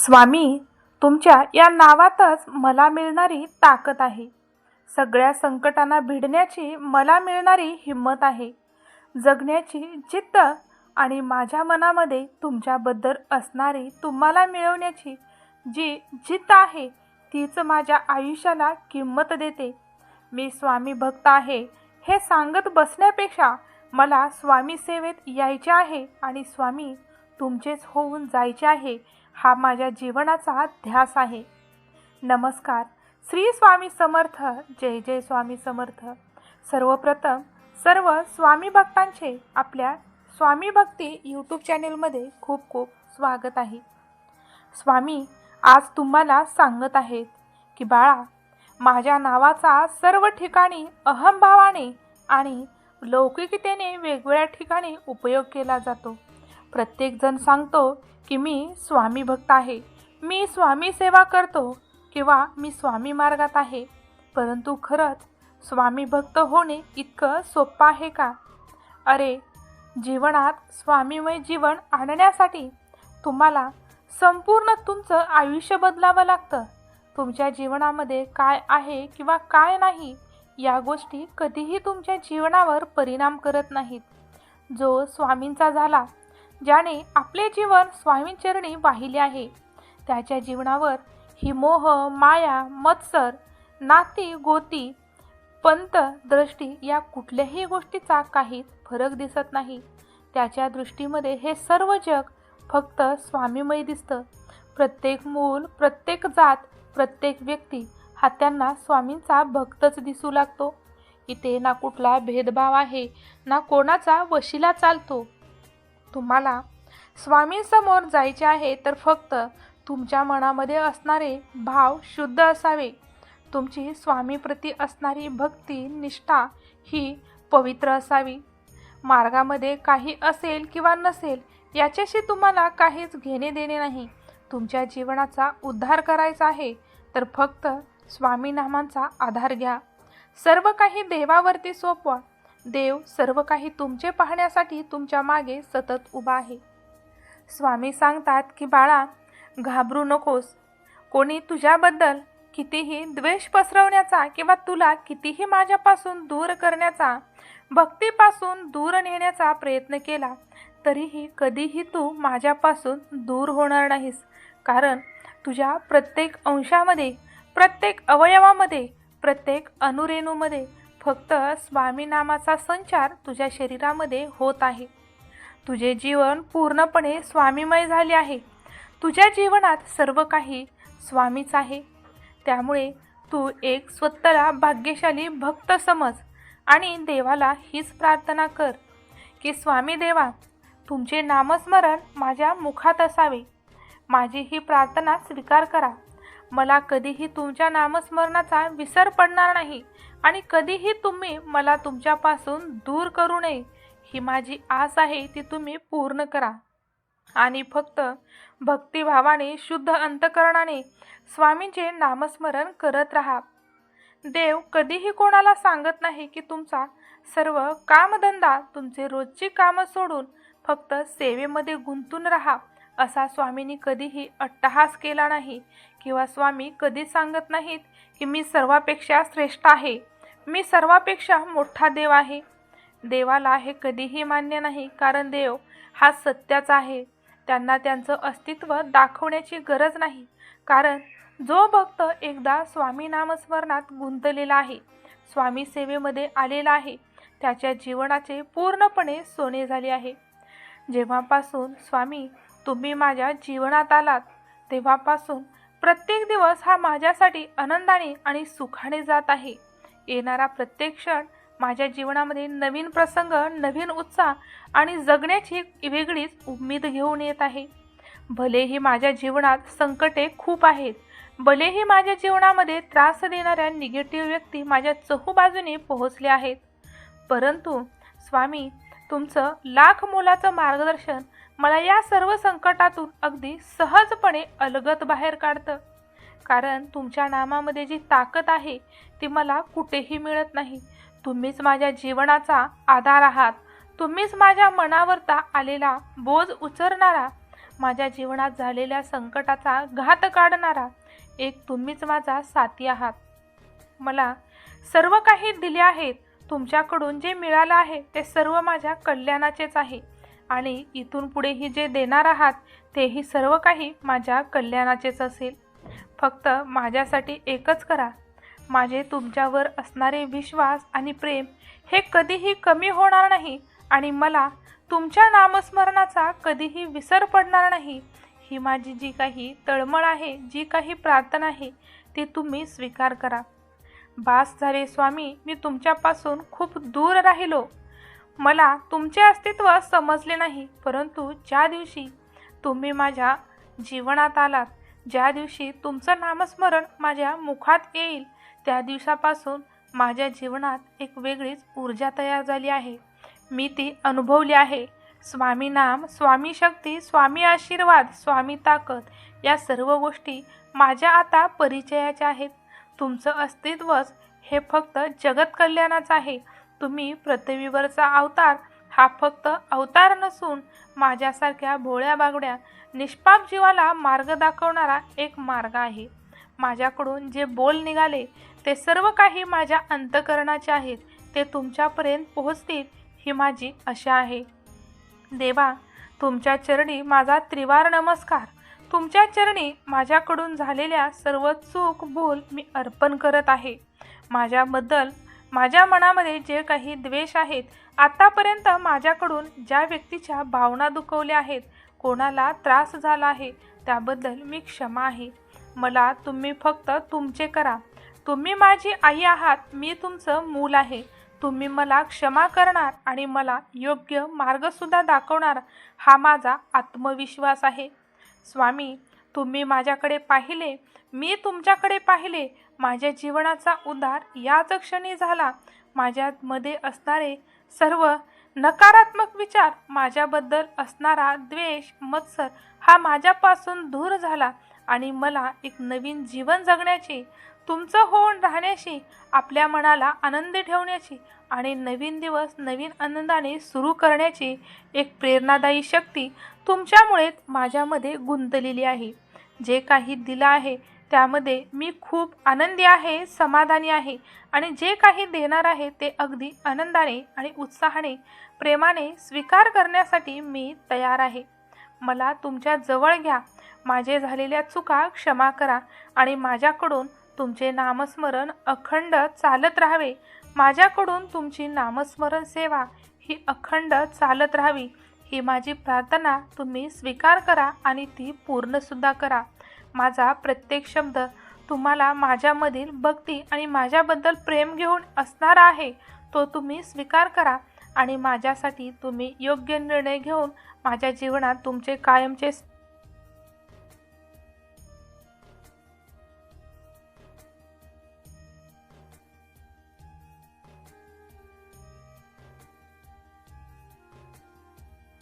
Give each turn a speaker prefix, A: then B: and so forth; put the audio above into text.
A: स्वामी तुमच्या या नावातच मला मिळणारी ताकद आहे. सगळ्या संकटांना भिडण्याची मला मिळणारी हिंमत आहे. जगण्याची जिद्द आणि माझ्या मनामध्ये तुमच्याबद्दल असणारी तुम्हाला मिळवण्याची जी जिद्द आहे तीच माझ्या आयुष्याला किंमत देते. मी स्वामी भक्त आहे हे सांगत बसण्यापेक्षा मला स्वामी सेवेत यायचे आहे आणि स्वामी तुमचेच होऊन जायचे आहे हा माझ्या जीवनाचा ध्यास आहे. नमस्कार. श्री स्वामी समर्थ. जय जय स्वामी समर्थ. सर्वप्रथम सर्व स्वामी भक्तांचे आपल्या स्वामी भक्ती यूट्यूब चॅनेलमध्ये खूप खूप स्वागत आहे. स्वामी आज तुम्हाला सांगत आहेत की बाळा माझ्या नावाचा सर्व ठिकाणी अहंभावाने आणि लौकिकतेने वेगवेगळ्या ठिकाणी उपयोग केला जातो. प्रत्येकजण सांगतो की मी स्वामी भक्त आहे. मी स्वामी सेवा करतो किंवा मी स्वामी मार्गात आहे. परंतु खरंच स्वामी भक्त होणे इतकं सोपं आहे का? अरे जीवनात स्वामीमय जीवन आणण्यासाठी तुम्हाला संपूर्ण तुमचं आयुष्य बदलावं लागतं. तुमच्या जीवनामध्ये काय आहे किंवा काय नाही या गोष्टी कधीही तुमच्या जीवनावर परिणाम करत नाहीत. जो स्वामींचा झाला ज्याने आपले जीवन स्वामींचरणी वाहिले आहे. त्याच्या जीवनावर ही मोह माया मत्सर नाती गोती पंत दृष्टी या कुठल्याही गोष्टीचा काही फरक दिसत नाही. त्याच्या दृष्टीमध्ये हे सर्व जग फक्त स्वामीमय दिसतं. प्रत्येक मूल प्रत्येक जात प्रत्येक व्यक्ती हा त्यांना स्वामींचा भक्तच दिसू लागतो. इथे ना कुठला भेदभाव आहे ना कोणाचा वशिला चालतो. तुम्हाला स्वामींसमोर जायचे आहे तर फक्त तुमच्या मनामध्ये असणारे भाव शुद्ध असावे. तुमची स्वामीप्रती असणारी भक्ती निष्ठा ही पवित्र असावी. मार्गामध्ये काही असेल किंवा नसेल याच्याशी तुम्हाला काहीच घेणे देणे नाही. तुमच्या जीवनाचा उद्धार करायचा आहे तर फक्त स्वामी नामांचा आधार घ्या. सर्व काही देवावरती सोपवा. देव सर्व काही तुमचे पाहण्यासाठी तुमच्या मागे सतत उभा आहे. स्वामी सांगतात की बाळा घाबरू नकोस. कोणी तुझ्याबद्दल कितीही द्वेष पसरवण्याचा किंवा तुला कितीही माझ्यापासून दूर करण्याचा भक्तीपासून दूर नेण्याचा प्रयत्न केला तरीही कधीही तू माझ्यापासून दूर होणार नाहीस. कारण तुझ्या प्रत्येक अंशामध्ये प्रत्येक अवयवामध्ये प्रत्येक अनुरेणूमध्ये फक्त स्वामी नामाचा संचार तुझ्या शरीरामध्ये होत आहे. तुझे जीवन पूर्णपणे स्वामीमय झाले आहे. तुझ्या जीवनात सर्व काही स्वामीच आहे. त्यामुळे तू एक स्वतःला भाग्यशाली भक्त समज आणि देवाला हीच प्रार्थना कर की स्वामी देवा तुमचे नामस्मरण माझ्या मुखात असावे. माझी ही प्रार्थना स्वीकार करा. मला कधीही तुमच्या नामस्मरणाचा विसर पडणार नाही. आणि कधीही तुम्ही मला तुमच्यापासून दूर करू नये ही माझी आस आहे ती तुम्ही पूर्ण करा. आणि फक्त भक्तिभावाने शुद्ध अंतकरणाने स्वामींचे नामस्मरण करत राहा. देव कधीही कोणाला सांगत नाही की तुमचा सर्व कामधंदा तुमचे रोजची कामं सोडून फक्त सेवेमध्ये गुंतून राहा. असा स्वामींनी कधीही अट्टहास केला नाही किंवा स्वामी कधीच सांगत नाहीत की मी सर्वापेक्षा श्रेष्ठ आहे. मी सर्वापेक्षा मोठा देव आहे. देवाला हे कधीही मान्य नाही कारण देव हा सत्याचा आहे. त्यांना त्यांचं अस्तित्व दाखवण्याची गरज नाही कारण जो भक्त एकदा स्वामी नामस्मरणात गुंतलेला आहे स्वामी सेवेमध्ये आलेला आहे त्याच्या जीवनाचे पूर्णपणे सोने झाले आहे. जेव्हापासून स्वामी तुम्ही माझ्या जीवनात आलात तेव्हापासून प्रत्येक दिवस हा माझ्यासाठी आनंदाने आणि सुखाने जात आहे. येणारा प्रत्येक क्षण माझ्या जीवनामध्ये नवीन प्रसंग नवीन उत्साह आणि जगण्याची वेगळीच उमेद घेऊन येत आहे. भलेही माझ्या जीवनात संकटे खूप आहेत भलेही माझ्या जीवनामध्ये त्रास देणाऱ्या निगेटिव्ह व्यक्ती माझ्या चहूबाजूने पोहोचल्या आहेत. परंतु स्वामी तुमचं लाख मोलाचं मार्गदर्शन मला या सर्व संकटातून अगदी सहजपणे अलगत बाहेर काढतं. कारण तुमच्या नामामध्ये जी ताकद आहे ती मला कुठेही मिळत नाही. तुम्हीच माझ्या जीवनाचा आधार आहात. तुम्हीच माझ्या मनावरता आलेला बोज उचरणारा माझ्या जीवनात झालेल्या संकटाचा घात काढणारा एक तुम्हीच माझा साथी आहात. मला सर्व काही दिले आहेत. तुमच्याकडून जे मिळालं आहे ते सर्व माझ्या कल्याणाचेच आहे. आणि इथून पुढेही जे देणार आहात तेही सर्व काही माझ्या कल्याणाचेच असेल. फक्त माझ्यासाठी एकच करा. माझे तुमच्यावर असणारे विश्वास आणि प्रेम हे कधीही कमी होणार नाही आणि मला तुमच्या नामस्मरणाचा कधीही विसर पडणार नाही. ही माझी जी काही तळमळ आहे जी काही प्रार्थना आहे ती तुम्ही स्वीकार करा. बास झाले स्वामी मी तुमच्यापासून खूप दूर राहिलो. मला तुमचे अस्तित्व समजले नाही. परंतु ज्या दिवशी तुम्ही माझ्या जीवनात आलात ज्या दिवशी तुमचं नामस्मरण माझ्या मुखात येईल त्या दिवसापासून माझ्या जीवनात एक वेगळीच ऊर्जा तयार झाली आहे. मी ती अनुभवली आहे. स्वामी नाम स्वामी शक्ती स्वामी आशीर्वाद स्वामी ताकद या सर्व गोष्टी माझ्या आता परिचयाच्या आहेत. तुमचं अस्तित्वच हे फक्त जगत कल्याणाचं आहे. तुम्ही पृथ्वीवरचा अवतार हा फक्त अवतार नसून माझ्यासारख्या भोळ्या बागड्या निष्पाप जीवाला मार्ग दाखवणारा एक मार्ग आहे. माझ्याकडून जे बोल निघाले ते सर्व काही माझ्या अंतकरणाचे आहेत. ते तुमच्यापर्यंत पोहोचतील ही माझी आशा आहे. देवा तुमच्या चरणी माझा त्रिवार नमस्कार. तुमच्या चरणी माझ्याकडून झालेल्या सर्व चूक बोल मी अर्पण करत आहे. माझ्याबद्दल माझ्या मनामध्ये जे काही द्वेष आहेत आतापर्यंत माझ्याकडून ज्या व्यक्तीच्या भावना दुखवल्या आहेत कोणाला त्रास झाला आहे त्याबद्दल मी क्षमा आहे. मला तुम्ही फक्त तुमचे करा. तुम्ही माझी आई आहात मी तुमचं मूल आहे. तुम्ही मला क्षमा करणार आणि मला योग्य मार्गसुद्धा दाखवणार हा माझा आत्मविश्वास आहे. स्वामी तुम्ही माझ्याकडे पाहिले मी तुमच्याकडे पाहिले माझ्या जीवनाचा उद्धार याच क्षणी झाला. माझ्यामध्ये असणारे सर्व नकारात्मक विचार माझ्याबद्दल असणारा द्वेष मत्सर हा माझ्यापासून दूर झाला आणि मला एक नवीन जीवन जगण्याची तुमचं होऊन राहण्याची आपल्या मनाला आनंदी ठेवण्याची आणि नवीन दिवस नवीन आनंदाने सुरू करण्याची एक प्रेरणादायी शक्ती तुमच्यामुळेच माझ्यामध्ये गुंतलेली आहे. जे काही दिलं आहे त्यामध्ये मी खूप आनंदी आहे समाधानी आहे आणि जे काही देणार आहे ते अगदी आनंदाने आणि उत्साहाने प्रेमाने स्वीकार करण्यासाठी मी तयार आहे. मला तुमच्या जवळ घ्या. माझे झालेल्या चुका क्षमा करा आणि माझ्याकडून तुमचे नामस्मरण अखंड चालत राहावे. माझ्याकडून तुमची नामस्मरण सेवा ही अखंड चालत राहावी. ही माझी प्रार्थना तुम्ही स्वीकार करा आणि ती पूर्णसुद्धा करा. माझा प्रत्येक शब्द तुम्हाला माझ्यामधील भक्ती आणि माझ्याबद्दल प्रेम घेऊन असणारा आहे तो तुम्ही स्वीकार करा आणि माझ्यासाठी तुम्ही योग्य निर्णय घेऊन माझ्या जीवनात तुमचे कायमचे